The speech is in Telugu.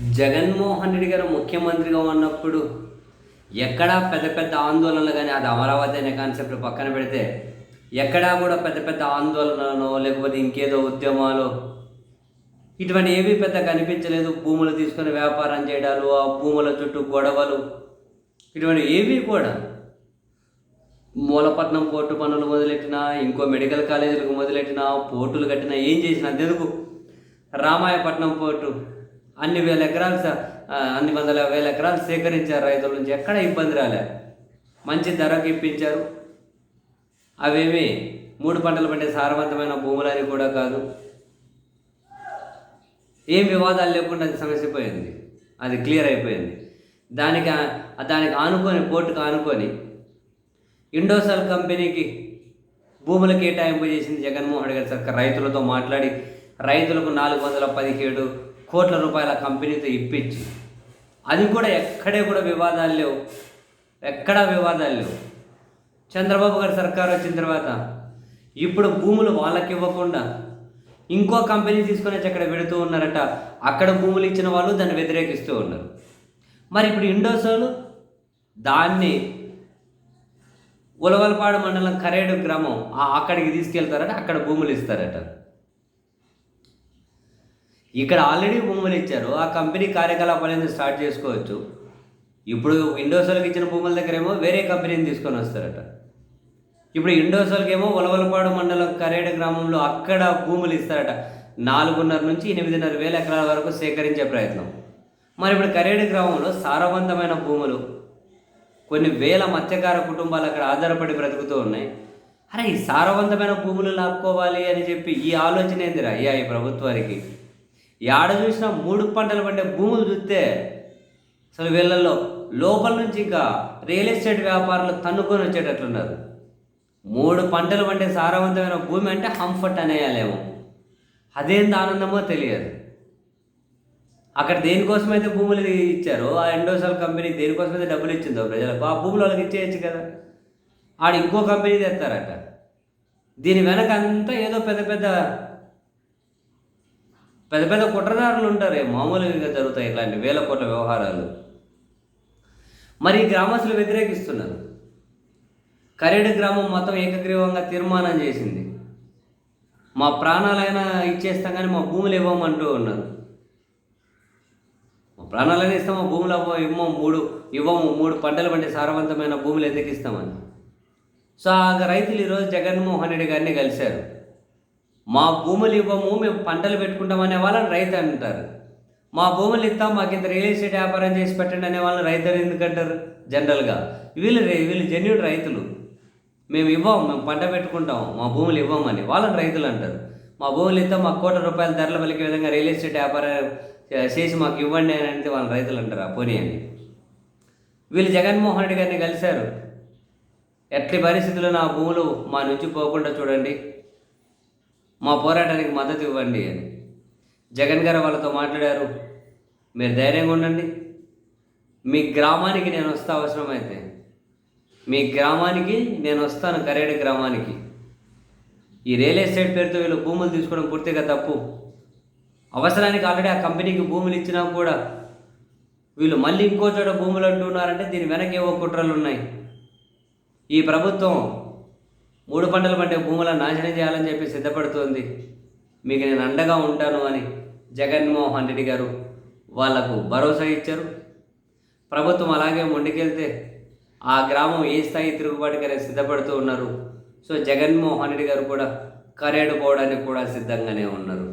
జగన్మోహన్ రెడ్డి గారు ముఖ్యమంత్రిగా ఉన్నప్పుడు ఎక్కడా పెద్ద పెద్ద ఆందోళనలు కానీ అది అమరావతి అనే కాన్సెప్ట్ పక్కన పెడితే ఎక్కడా కూడా పెద్ద పెద్ద ఆందోళనలు లేకపోతే ఇంకేదో ఉద్యమాలు ఇటువంటి ఏవి పెద్ద కనిపించలేదు. భూములు తీసుకొని వ్యాపారం చేయడాలు ఆ భూముల చుట్టూ గొడవలు ఇటువంటి ఏవి కూడా మూలపట్నం పోర్టు పనులు మొదలెట్టినా ఇంకో మెడికల్ కాలేజీలకు మొదలెట్టినా పోర్టులు కట్టినా ఏం చేసినా ఎందుకు? రామాయపట్నం పోర్టు అన్ని వేల ఎకరాలు అన్ని వందల వేల ఎకరాలు సేకరించారు రైతుల నుంచి. ఎక్కడ ఇబ్బంది రాలే. మంచి ధరకు ఇప్పించారు. అవేమి మూడు పంటలు పండే సారవంతమైన భూములని కూడా కాదు. ఏం వివాదాలు లేకుండా అది సమస్య పోయింది. అది క్లియర్ అయిపోయింది. దానికి దానికి ఆనుకొని కోర్టుకు ఆనుకొని ఇండోసల్ కంపెనీకి భూముల కేటాయింపు చేసింది జగన్మోహన్ రెడ్డి గారి. సర్కార్ రైతులతో మాట్లాడి రైతులకు నాలుగు వందల పదిహేడు కోట్ల రూపాయల కంపెనీతో ఇప్పించి అది కూడా ఎక్కడే కూడా వివాదాలు లేవు. ఎక్కడా వివాదాలు లేవు. చంద్రబాబు గారి సర్కారు వచ్చిన తర్వాత ఇప్పుడు భూములు వాళ్ళకి ఇవ్వకుండా ఇంకో కంపెనీ తీసుకొని వచ్చి అక్కడ పెడుతూ ఉన్నారట. అక్కడ భూములు ఇచ్చిన వాళ్ళు దాన్ని వ్యతిరేకిస్తూ ఉన్నారు. మరి ఇప్పుడు ఇండోసోలు దాన్ని ఉలవలపాడు మండలం కరేడు గ్రామం ఆ- అక్కడికి తీసుకెళ్తారట అక్కడ భూములు ఇస్తారట. ఇక్కడ ఆల్రెడీ భూములు ఇచ్చారు. ఆ కంపెనీ కార్యకలాపాలు స్టార్ట్ చేసుకోవచ్చు. ఇప్పుడు ఇండోసోల్కి ఇచ్చిన భూముల దగ్గరేమో వేరే కంపెనీని తీసుకొని వస్తారట. ఇప్పుడు ఇండోసోల్కి ఏమో ఉలవలపాడు మండలం కరేడు గ్రామంలో అక్కడ భూములు ఇస్తారట. నాలుగున్నర నుంచి ఎనిమిదిన్నర వేల ఎకరాల వరకు సేకరించే ప్రయత్నం. మరి ఇప్పుడు కరేడు గ్రామంలో సారవంతమైన భూములు కొన్ని వేల మత్స్యకార కుటుంబాలు అక్కడ ఆధారపడి బ్రతుకుతూ ఉన్నాయి. అరే ఈ సారవంతమైన భూములు లాక్కోవాలి అని చెప్పి ఈ ఆలోచన ఏందిరా? అయ్యా ఈ ప్రభుత్వానికి ఆడ చూసినా మూడు పంటలు పండే భూములు చూస్తే అసలు వీళ్ళల్లో లోపల నుంచి ఇంకా రియల్ ఎస్టేట్ వ్యాపారులు తన్నుకొని వచ్చేటట్లున్నారు. మూడు పంటలు పండే సారవంతమైన భూమి అంటే హంఫర్ట్ అనేయాలేమో. అదేంత ఆనందమో తెలియదు. అక్కడ దేనికోసమైతే భూములు ఇచ్చారో ఆ ఎండోసల్ కంపెనీ దేనికోసమైతే డబ్బులు ఇచ్చిందో ప్రజలకు ఆ భూములు వాళ్ళకి ఇచ్చేయచ్చు కదా. ఆడు ఇంకో కంపెనీ తెస్తారట. దీని వెనక అంతా ఏదో పెద్ద పెద్ద పెద్ద పెద్ద కుట్రదారులు ఉంటారే. మామూలుగా జరుగుతాయి ఇట్లాంటి వేల కోట్ల వ్యవహారాలు. మరి ఈ గ్రామస్తులు వ్యతిరేకిస్తున్నారు. కరేడు గ్రామం మొత్తం ఏకగ్రీవంగా తీర్మానం చేసింది. మా ప్రాణాలైనా ఇచ్చేస్తాం కానీ మా భూములు ఇవ్వమంటూ ఉన్నారు. మా ప్రాణాలైనా ఇస్తాం మా భూములు అవ్వ ఇవ్వము మూడు ఇవ్వము మూడు పంటలు వంటి సారవంతమైన భూములు ఎందుకు ఇస్తామని. సో ఆ రైతులు ఈరోజు జగన్మోహన్ రెడ్డి గారిని కలిశారు. మా భూములు ఇవ్వము మేము పంటలు పెట్టుకుంటామనే వాళ్ళని రైతు అంటారు. మా భూములు ఇస్తాం మాకు ఇంత రియల్ ఎస్టేట్ వ్యాపారం చేసి పెట్టండి అనే వాళ్ళని రైతులు ఎందుకంటారు ఎందుకు అంటారు? జనరల్గా వీళ్ళు వీళ్ళు జెన్యున్ రైతులు. మేము ఇవ్వం మేము పంట పెట్టుకుంటాం మా భూములు ఇవ్వమని వాళ్ళని రైతులు అంటారు. మా భూములు ఇస్తాం మాకు కోట్ల రూపాయల ధరలు పలికే విధంగా రియల్ ఎస్టేట్ వ్యాపారం చేసి మాకు ఇవ్వండి అని అంటే వాళ్ళని రైతులు అంటారు ఆ పోనీ అని. వీళ్ళు జగన్మోహన్ రెడ్డి గారిని కలిశారు. ఎట్టి పరిస్థితుల్లో నా భూములు మా నుంచి పోకుండా చూడండి. మా పోరాటానికి మద్దతు ఇవ్వండి అని. జగన్ గారు వాళ్ళతో మాట్లాడారు. మీరు ధైర్యంగా ఉండండి. మీ గ్రామానికి నేను వస్తా అవసరమైతే మీ గ్రామానికి నేను వస్తాను కరేడు గ్రామానికి. ఈ రియల్ ఎస్టేట్ పేరుతో వీళ్ళు భూములు తీసుకోవడం పూర్తిగా తప్పు. అవసరానికి ఆల్రెడీ ఆ కంపెనీకి భూములు ఇచ్చినా కూడా వీళ్ళు మళ్ళీ ఇంకో చోట భూములు అంటున్నారంటే దీని వెనక ఏవో కుట్రలు ఉన్నాయి. ఈ ప్రభుత్వం మూడు పంటలు పండే భూములను నాశనం చేయాలని చెప్పి సిద్ధపడుతోంది. మీకు నేను అండగా ఉంటాను అని జగన్మోహన్ రెడ్డి గారు వాళ్ళకు భరోసా ఇచ్చారు. ప్రభుత్వం అలాగే ముందుకెళ్తే ఆ గ్రామం ఏ స్థాయి తిరుగుబాటుకనే సిద్ధపడుతూ ఉన్నారు. సో జగన్మోహన్ రెడ్డి గారు కూడా కరేడు పోవడానికి కూడా సిద్ధంగానే ఉన్నారు.